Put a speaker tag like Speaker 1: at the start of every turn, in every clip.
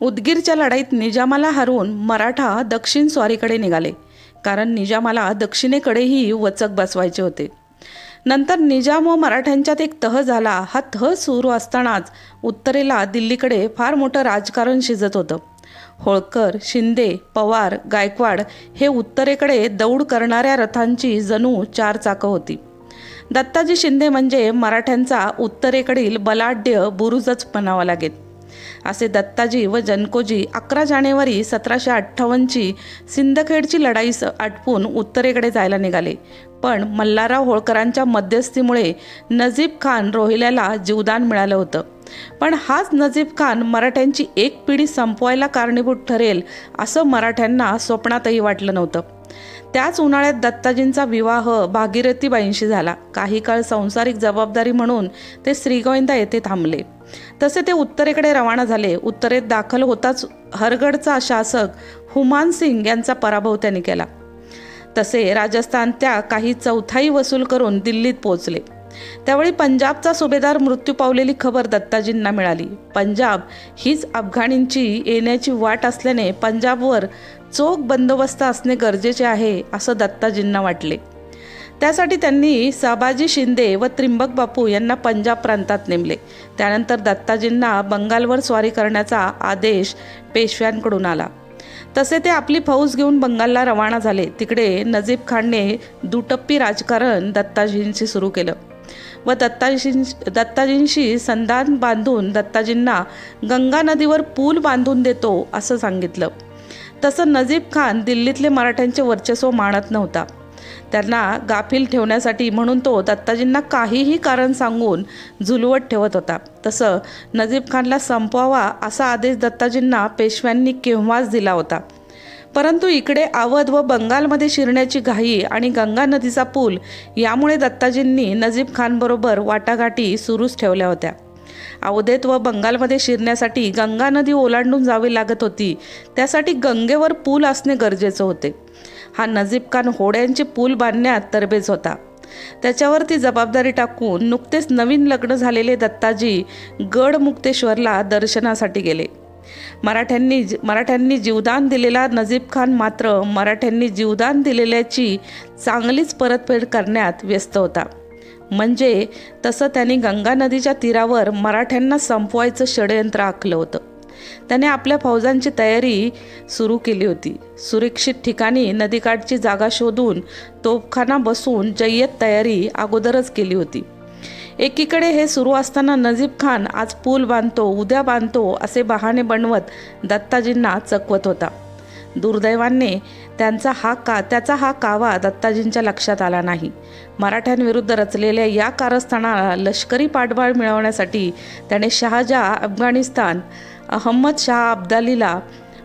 Speaker 1: उदगीरच्या लढाईत निजामाला हरवून मराठा दक्षिण स्वारीकडे निघाले. कारण निजामाला दक्षिणेकडेही वचक बसवायचे होते. नंतर निजाम व मराठ्यांच्यात एक तह झाला. हा तह सुरू असतानाच उत्तरेला दिल्लीकडे फार मोठं राजकारण शिजत होतं. होळकर शिंदे पवार गायकवाड हे उत्तरेकडे दौड करणाऱ्या रथांची जणू चार चाकं होती. दत्ताजी शिंदे म्हणजे मराठ्यांचा उत्तरेकडील बलाढ्य बुरुजच म्हणावा लागेल. असे दत्ताजी व जनकोजी अकरा जानेवारी सतराशे अठ्ठावन्नची सिंदखेडची लढाई स- आटपून उत्तरेकडे जायला निघाले. पण मल्हारराव होळकरांच्या मध्यस्थीमुळे नजीब खान रोहिल्याला जीवदान मिळालं होतं. पण हाच नजीब खान मराठ्यांची एक पिढी संपवायला कारणीभूत ठरेल असं मराठ्यांना स्वप्नातही वाटलं नव्हतं. त्याच उन्हाळ्यात दत्ताजींचा विवाह भागीरथीबाईंशी झाला. काही काळ संसारिक जबाबदारी म्हणून ते श्रीगोविंदा येथे थांबले. तसे ते उत्तरेकडे रवाना झाले. उत्तरेत दाखल होताच हरगडचा शासक हुमान सिंग यांचा पराभव त्यांनी केला. तसे राजस्थान त्या काही चौथाई वसूल करून दिल्लीत पोहोचले. त्यावेळी पंजाबचा सुभेदार मृत्यू पावलेली खबर दत्ताजींना मिळाली. पंजाब हीच अफगाणींची येण्याची वाट असल्याने पंजाबवर चोख बंदोबस्त असणे गरजेचे आहे असं दत्ताजींना वाटले. त्यासाठी त्यांनी साबाजी शिंदे व त्रिंबक बापू यांना पंजाब प्रांतात नेमले. त्यानंतर दत्ताजींना बंगालवर स्वारी करण्याचा आदेश पेशव्यांकडून आला. तसे ते आपली फौज घेऊन बंगालला रवाना झाले. तिकडे नजीब खानने दुटप्पी राजकारण दत्ताजींशी सुरू केलं व दत्ताजी दत्ताजींशी संधान बांधून दत्ताजींना गंगा नदीवर पूल बांधून देतो असं सांगितलं. तसं नजीब खान दिल्लीतले मराठ्यांचे वर्चस्व मानत नव्हता. त्यांना गाफील ठेवण्यासाठी म्हणून तो दत्ताजींना काहीही कारण सांगून झुलवत ठेवत होता. तसं नजीब खानला संपवावा असा आदेश दत्ताजींना पेशव्यांनी केव्हाच दिला होता. परंतु इकडे अवध व बंगालमध्ये शिरण्याची घाई आणि गंगा नदीचा पूल यामुळे दत्ताजींनी नजीब खानबरोबर वाटाघाटी सुरूच ठेवल्या होत्या. अवधेत व बंगालमध्ये शिरण्यासाठी गंगा नदी ओलांडून जावी लागत होती. त्यासाठी गंगेवर पूल असणे गरजेचे होते. हा नजीब खान होड्यांचे पूल बांधण्यात तरबेज होता. त्याच्यावरती जबाबदारी टाकून नुकतेच नवीन लग्न झालेले दत्ताजी गडमुक्तेश्वरला दर्शनासाठी गेले. मराठ्यांनी मराठ्यांनी जीवदान दिलेला नजीब खान मात्र मराठ्यांनी जीवदान दिलेल्याची चांगलीच परतफेड करण्यात व्यस्त होता. म्हणजे तसं त्यांनी गंगा नदीच्या तीरावर मराठ्यांना संपवायचं षडयंत्र आखलं होतं. त्याने आपल्या फौजांची तयारी सुरू केली होती. सुरक्षित ठिकाणी नदीकाठची जागा शोधून तोफखाना बसून जय्यत तयारी अगोदरच केली होती. एकीकडे हे सुरू असताना नजीब खान आज पूल बांधतो उद्या बांधतो असे बहाणे बनवत दत्ताजींना चकवत होता. दुर्दैवाने त्यांचा हा का त्याचा हा कावा दत्ताजींच्या लक्षात आला नाही. मराठ्यांविरुद्ध रचलेल्या या कारस्थानाला लष्करी पाठबळ मिळवण्यासाठी त्याने शहाजहा अफगाणिस्तान अहमद शाह अब्दालीला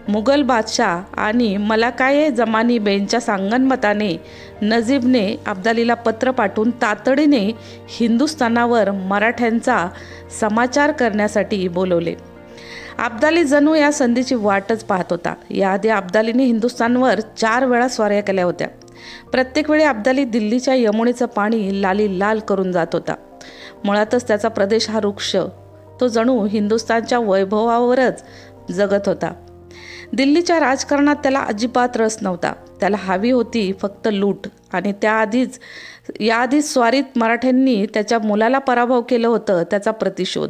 Speaker 1: मुघल बादशाह आणि मलाकाये जमानी बेनच्या सांगनमताने नजीबने अब्दालीला पत्र पाठवून तातडीने हिंदुस्थानावर मराठ्यांचा समाचार करण्यासाठी बोलवले. अब्दाली जणू या संधीची वाटच पाहत होता. याआधी अब्दालीने हिंदुस्थानवर चार वेळा स्वाऱ्या केल्या होत्या. प्रत्येक वेळी अब्दाली दिल्लीच्या यमुनेचं पाणी लाली लाल करून जात होता. मुळातच त्याचा प्रदेश हा वृक्ष तो जणू हिंदुस्थानच्या वैभवावरच जगत होता. दिल्लीच्या राजकारणात त्याला अजिबात रस नव्हता. त्याला हवी होती फक्त लूट आणि त्याआधीच याआधीच स्वारीत मराठ्यांनी त्याच्या मुलाला पराभव केलं होतं त्याचा प्रतिशोध.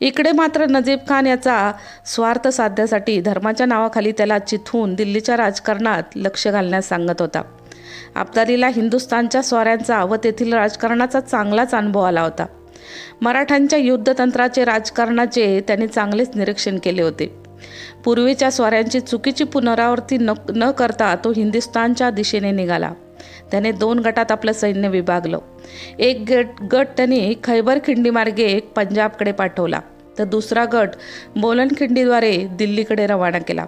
Speaker 1: इकडे मात्र नजीब खान याचा स्वार्थ साधण्यासाठी धर्माच्या नावाखाली त्याला चिथून दिल्लीच्या राजकारणात लक्ष घालण्यास सांगत होता. अब्दालीला हिंदुस्थानच्या स्वाऱ्यांचा व तेथील राजकारणाचा चांगलाच अनुभव आला होता. मराठ्यांच्या युद्धतंत्राचे राजकारणाचे त्यांनी चांगलेच निरीक्षण केले होते. पूर्वीच्या स्वाऱ्यांची चुकीची पुनरावृत्ती न न करता तो हिंदुस्थानच्या दिशेने निघाला. त्याने दोन गटात आपलं सैन्य विभागलं. एक गट गट त्याने खैबर खिंडीमार्गे पंजाबकडे पाठवला. तर दुसरा गट बोलनखिंडीद्वारे दिल्लीकडे रवाना केला.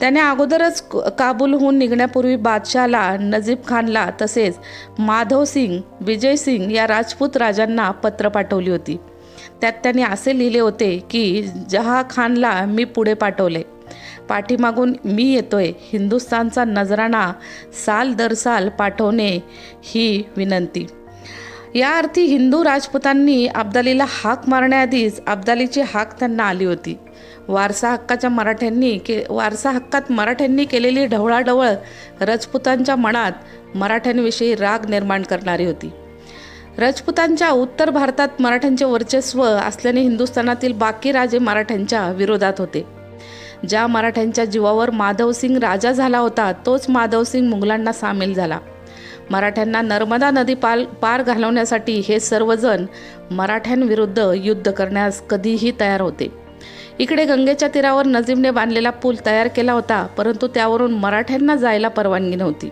Speaker 1: त्याने अगोदरच काबूलहून निघण्यापूर्वी बादशाहला नजीब खानला तसेच माधव सिंग विजय सिंग या राजपूत राजांना पत्र पाठवली होती. त्यात त्यांनी असे लिहिले होते की जहा खानला मी पुढे पाठवले. पाठीमागून मी येतोय. हिंदुस्थानचा नजराणा साल दर साल पाठवणे ही विनंती. या अर्थी हिंदू राजपुतांनी अब्दालीला हाक मारण्याआधीच अब्दालीची हाक त्यांना आली होती. वारसा हक्काच्या मराठ्यांनी के वारसा हक्कात मराठ्यांनी केलेली ढवळाढवळ राजपुतांच्या मनात मराठ्यांविषयी राग निर्माण करणारी होती. राजपुतांच्या उत्तर भारतात मराठ्यांचे वर्चस्व असल्याने हिंदुस्थानातील बाकी राजे मराठ्यांच्या विरोधात होते. ज्या मराठ्यांच्या जीवावर माधवसिंग राजा झाला होता तोच माधवसिंग मुघलांना सामील झाला. मराठ्यांना नर्मदा नदी पाल पार घालवण्यासाठी हे सर्वजण मराठ्यांविरुद्ध युद्ध करण्यास कधीही तयार होते. इकडे गंगेच्या तीरावर नजीबने बांधलेला पूल तयार केला होता परंतु त्यावरून मराठ्यांना जायला परवानगी नव्हती.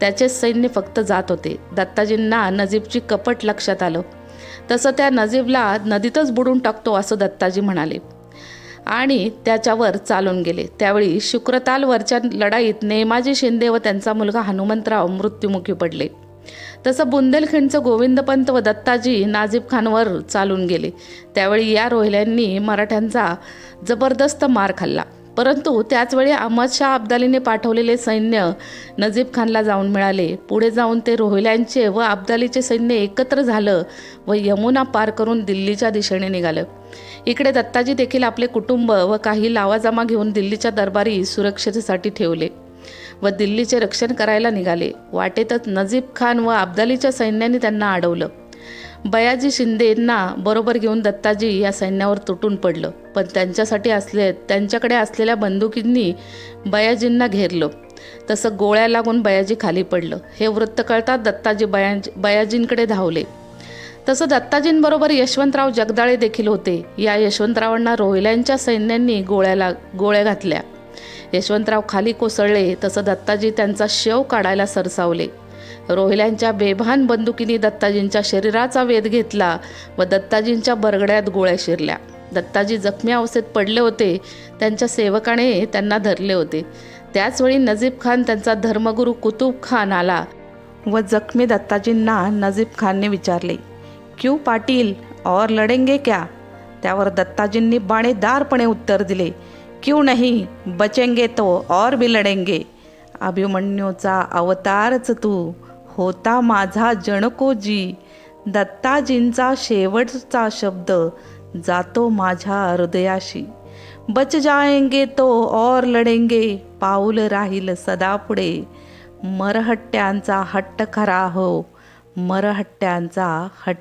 Speaker 1: त्याचेच सैन्य फक्त जात होते. दत्ताजींना नजीबची कपट लक्षात आलं. तसं त्या नजीबला नदीतच बुडून टाकतो असं दत्ताजी म्हणाले. आणि त्याच्यावर चालून गेले. त्यावेळी शुक्रतालवरच्या लढाईत नेमाजी शिंदे व त्यांचा मुलगा हनुमंतराव मृत्युमुखी पडले. तसं बुंदेलखंडचं गोविंदपंत व दत्ताजी नाझीब खानवर चालून गेले. त्यावेळी या रोहिल्यांनी मराठ्यांचा जबरदस्त मार खाल्ला. परंतु त्याचवेळी अहमद शाह अब्दालीने पाठवलेले सैन्य नजीब खानला जाऊन मिळाले. पुढे जाऊन ते रोहिल्यांचे व अब्दालीचे सैन्य एकत्र झालं व यमुना पार करून दिल्लीच्या दिशेने निघालं. इकडे दत्ताजी देखील आपले कुटुंब व काही लावाजमा घेऊन दिल्लीच्या दरबारी सुरक्षेसाठी ठेवले व दिल्लीचे रक्षण करायला निघाले. वाटेतच नजीब खान व अब्दालीच्या सैन्याने त्यांना अडवलं. बयाजी शिंदेंना बरोबर घेऊन दत्ताजी या सैन्यावर तुटून पडलं. पण त्यांच्यासाठी असले त्यांच्याकडे असलेल्या बंदुकींनी बयाजींना घेरलं. तसं गोळ्या लागून बयाजी खाली पडलं. हे वृत्त कळतात दत्ताजी बयाज बयाजींकडे धावले. तसं दत्ताजींबरोबर यशवंतराव जगदाळे देखील होते. या यशवंतरावांना रोहिल्यांच्या सैन्यांनी गोळ्याला गोळ्या घातल्या. यशवंतराव खाली कोसळले. तसं दत्ताजी त्यांचा शेव काढायला सरसावले. रोहिल्यांच्या बेभान बंदुकीने दत्ताजींच्या शरीराचा वेध घेतला व दत्ताजींच्या बरगड्यात गोळ्या शिरल्या. दत्ताजी जखमी अवस्थेत पडले होते. त्यांच्या सेवकाने त्यांना धरले होते. त्याचवेळी नजीब खान त्यांचा धर्मगुरू कुतुब खान आला व जखमी दत्ताजींना नजीब खानने विचारले क्यू पाटील और लढेंगे क्या? त्यावर दत्ताजींनी बाणेदारपणे उत्तर दिले क्यू नाही बचेंगे तो और भी लडेंगे. अभिमन्यूचा अवतारच तू. होता माझा जनकोजी दत्ताजींचा शेवटचा शब्द जातो माझ्या हृदयाशी. बच जाएंगे तो और लढेंगे पाऊल राहील सदा पुढे. मरहट्ट्यांचा हट्ट खरा हो मरहट्ट्यांचा हट्ट